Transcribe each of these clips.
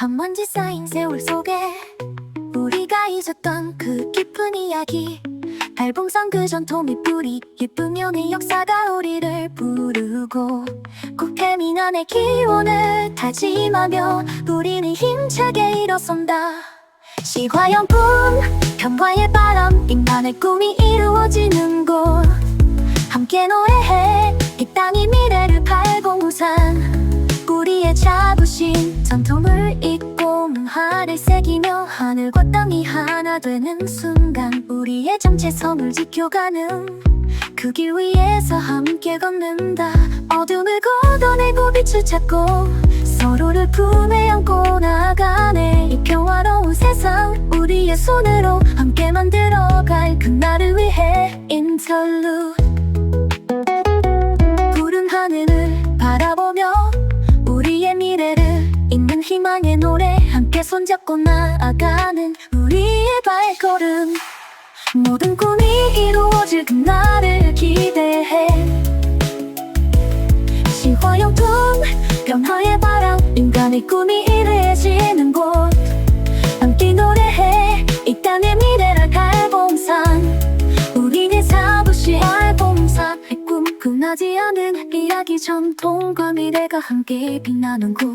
한 먼지 쌓인 세월 속에 우리가 잊었던 그 깊은 이야기. 발봉산 그 전통의 뿌리 예쁘면 의 역사가 우리를 부르고 국해민 안의 기원을 다짐하며 우리는 힘차게 일어선다. 시화연품 평화의 바람 인간의 꿈이 자부심 전통을 잇고 문화를 새기며 하늘과 땅이 하나 되는 순간 우리의 정체성을 지켜가는 그 길 위에서 함께 걷는다. 어둠을 걷어내고 빛을 찾고 서로를 품에 안고 나아가네. 이 평화로운 세상 우리의 손으로 함께 만들어갈 그날을 위해 인터루 발걸음 모든 꿈이 이루어질 그날을 기대해. 시화영통 변화의 바람 인간의 꿈이 이루어지는 곳. 함께 노래해 이 땅의 미래를 갈봉산. 우리의 사부시 알봉산의 꿈 끝나지 않은 이야기 전통과 미래가 함께 빛나는 곳.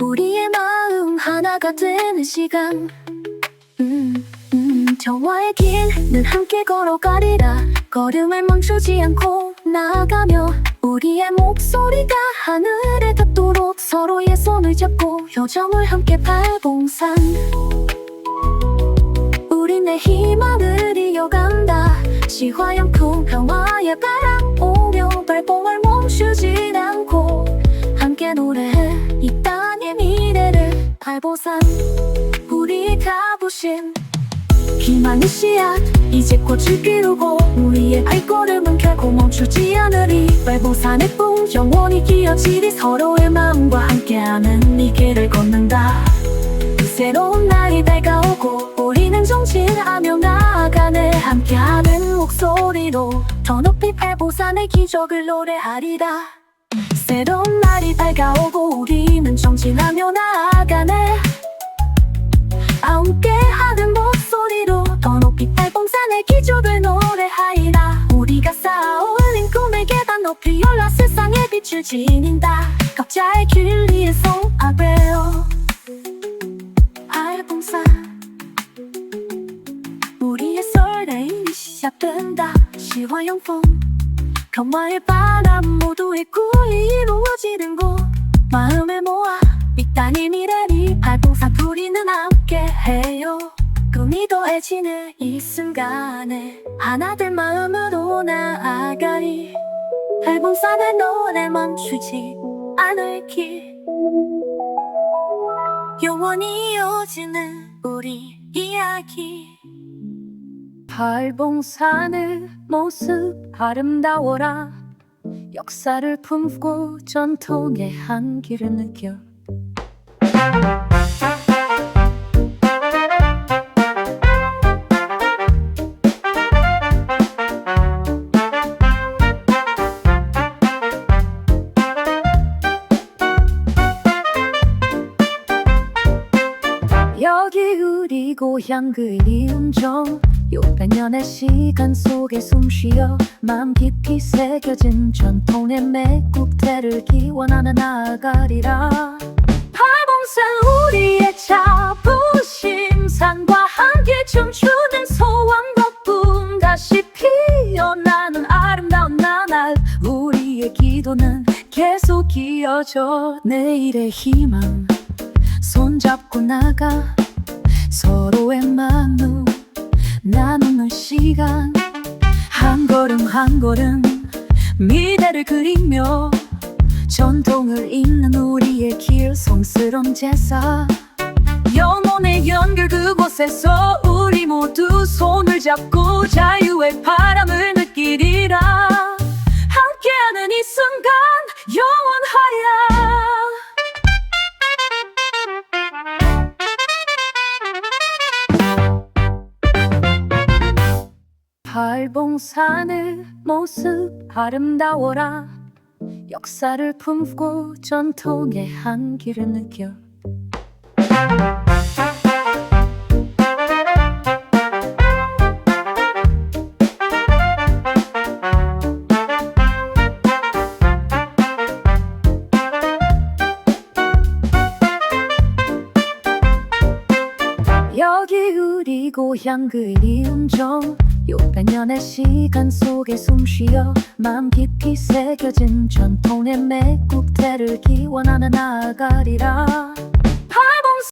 우리의 마음 하나가 되는 시간 저와의 길 늘 함께 걸어가리라. 걸음을 멈추지 않고 나아가며 우리의 목소리가 하늘에 닿도록 서로의 손을 잡고 요정을 함께 발봉산. 우린 내 희망을 이어간다. 시화영풍 평화의 바람 오며 발봉을 멈추지 않고 함께 노래해 이 땅의 미래를 발보산. 우리의 가부심 희망의 씨앗. 이제 꽃을 피우고 우리의 발걸음은 결코 멈추지 않으리. 발보산의 꿈 영원히 기어지리. 서로의 마음과 함께하는 이 길을 걷는다. 새로운 날이 밝아오고 우리는 정진하며 나아가네. 함께하는 목소리로 더 높이 발보산의 기적을 노래하리라. 새로운 날이 밝아오고 우리는 정진하며 나아가네. 함께하는 목소리로 더 높이 발봉산의 기적을 노래하리라 우리가 쌓아 올린 꿈의 계단 높이 올라 세상의 빛을 지닌다. 각자의 길 위에 송아베어 발봉산. 우리의 설레임이 시작된다. 시화영풍. 평화의 바람 모두의 꿈이 이루어지는 곳. 마음을 모아 이 땅의 미래를 발봉산 우리는 함께 해요. 꿈이 더해지는 이 순간에 하나 된 마음으로 나아가리. 발봉산의 노래 멈추지 않을 길. 영원히 이어지는 우리 이야기. 발봉산의 모습 아름다워라. 역사를 품고 전통의 한기를 느껴 고향 그리운정. 600년의 시간 속에 숨쉬어 마음 깊이 새겨진 전통의 매국태를 기원하며 나아가리라. 팔봉산 우리의 자부심 산과 함께 춤추는 소원 덕분 다시 피어나는 아름다운 나날. 우리의 기도는 계속 이어져 내일의 희망. 손잡고 나가 서로의 마음 나누는 시간. 한 걸음 한 걸음 미래를 그리며 전통을 잇는 우리의 길 성스러운 제사. 영혼의 연결 그곳에서 우리 모두 손을 잡고 자유의 바람을 느끼리라 발봉산의 모습 아름다워라. 역사를 품고 전통의 한기를 느껴 고향 그리운 정 요백 년의 시간 속에 숨쉬어 마음 깊이 새겨진 전통의 매국태를 기원하며 나아가리라